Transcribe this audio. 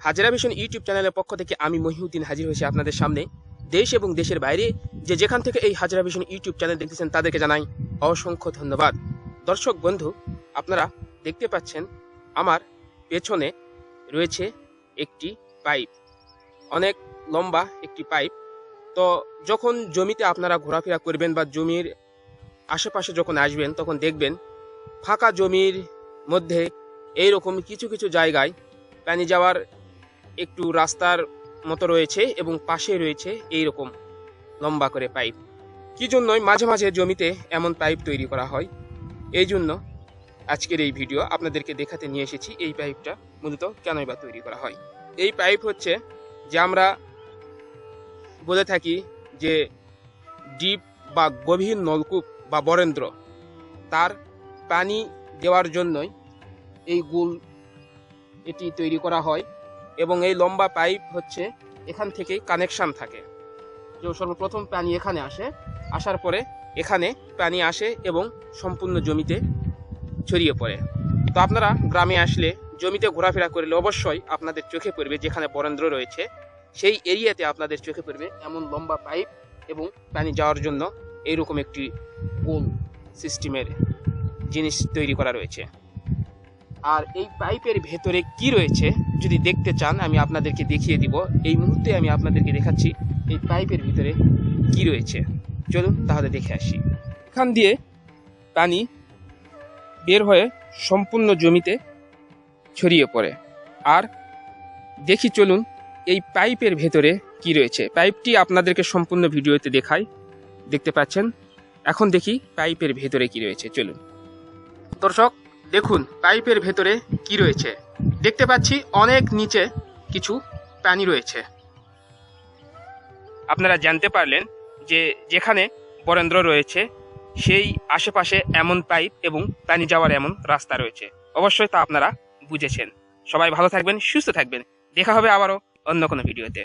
হাজারা vision YouTube চ্যানেলের পক্ষ থেকে আমি মহিউদ্দিন হাজির হয়েছি আপনাদের সামনে। দেশ এবং দেশের বাইরে যে যেখান থেকে এই হাজারা ভিশন ইউটিউব চ্যানেল দেখতেছেন তাদেরকে জানাই অসংখ্য ধন্যবাদ। দর্শক, বন্ধু, আপনারা দেখতে পাচ্ছেন আমার পেছনে রয়েছে একটি পাইপ। অনেক লম্বা একটি পাইপ। তো যখন জমিতে আপনারা ঘোরাফেরা করবেন বা জমির আশেপাশে যখন আসবেন, তখন দেখবেন ফাঁকা জমির মধ্যে এইরকম কিছু কিছু জায়গায় পানি যাওয়ার একটু রাস্তার মতো রয়েছে এবং পাশে রয়েছে এই রকম লম্বা করে পাইপ। কি জন্যই মাঝে মাঝে জমিতে এমন পাইপ তৈরি করা হয়? এই জন্য আজকের এই ভিডিও আপনাদেরকে দেখাতে নিয়ে এসেছি এই পাইপটা মূলত কেনই বা তৈরি করা হয়? এই পাইপ হচ্ছে যে আমরা বলে থাকি যে ডিপ বা গভীর নলকূপ বা বরেন্দ্র, তার পানি দেওয়ার জন্যই এই গুল এটি তৈরি করা হয়। এবং এই লম্বা পাইপ হচ্ছে, এখান থেকেই কানেকশন থাকে। যে সর্বপ্রথম পানি এখানে আসে। আসার পরে এখানে পানি আসে এবং সম্পূর্ণ জমিতে ছড়িয়ে পড়ে। তো আপনারা গ্রামে আসলে জমিতে ঘোরাফেরা করলে অবশ্যই আপনাদের চোখে পড়বে যেখানে বরেন্দ্র রয়েছে। সেই এরিয়াতে আপনাদের চোখে পড়বে এমন লম্বা পাইপ এবং পানি যাওয়ার জন্য এইরকম একটি গোল সিস্টেমের জিনিস তৈরি করা রয়েছে। আর এই পাইপের ভেতরে কি রয়েছে, যদি দেখতে চান, আমি আপনাদেরকে দেখিয়ে দিব। এই মুহূর্তে আমি আপনাদেরকে দেখাচ্ছি এই পাইপের ভিতরে কি রয়েছে। চলুন তাহলে দেখে আসি। এখান দিয়ে পানি বের হয়ে সম্পূর্ণ জমিতে ছড়িয়ে পড়ে। আর দেখি চলুন এই পাইপের ভেতরে কি রয়েছে। পাইপটি আপনাদেরকে সম্পূর্ণ ভিডিওতে দেখাই। দেখতে পাচ্ছেন? এখন দেখি পাইপের ভেতরে কি রয়েছে। চলুন। দর্শক দেখুন, পাইপের ভেতরে কি রয়েছে। দেখতে পাচ্ছি অনেক নিচে কিছু পানি রয়েছে। আপনারা জানতে পারলেন যে যেখানে বরেন্দ্র রয়েছে, সেই আশেপাশে এমন পাইপ এবং পানি যাওয়ার এমন রাস্তা রয়েছে। অবশ্যই তা আপনারা বুঝেছেন। সবাই ভালো থাকবেন, সুস্থ থাকবেন। দেখা হবে আবারও অন্য কোনো ভিডিওতে।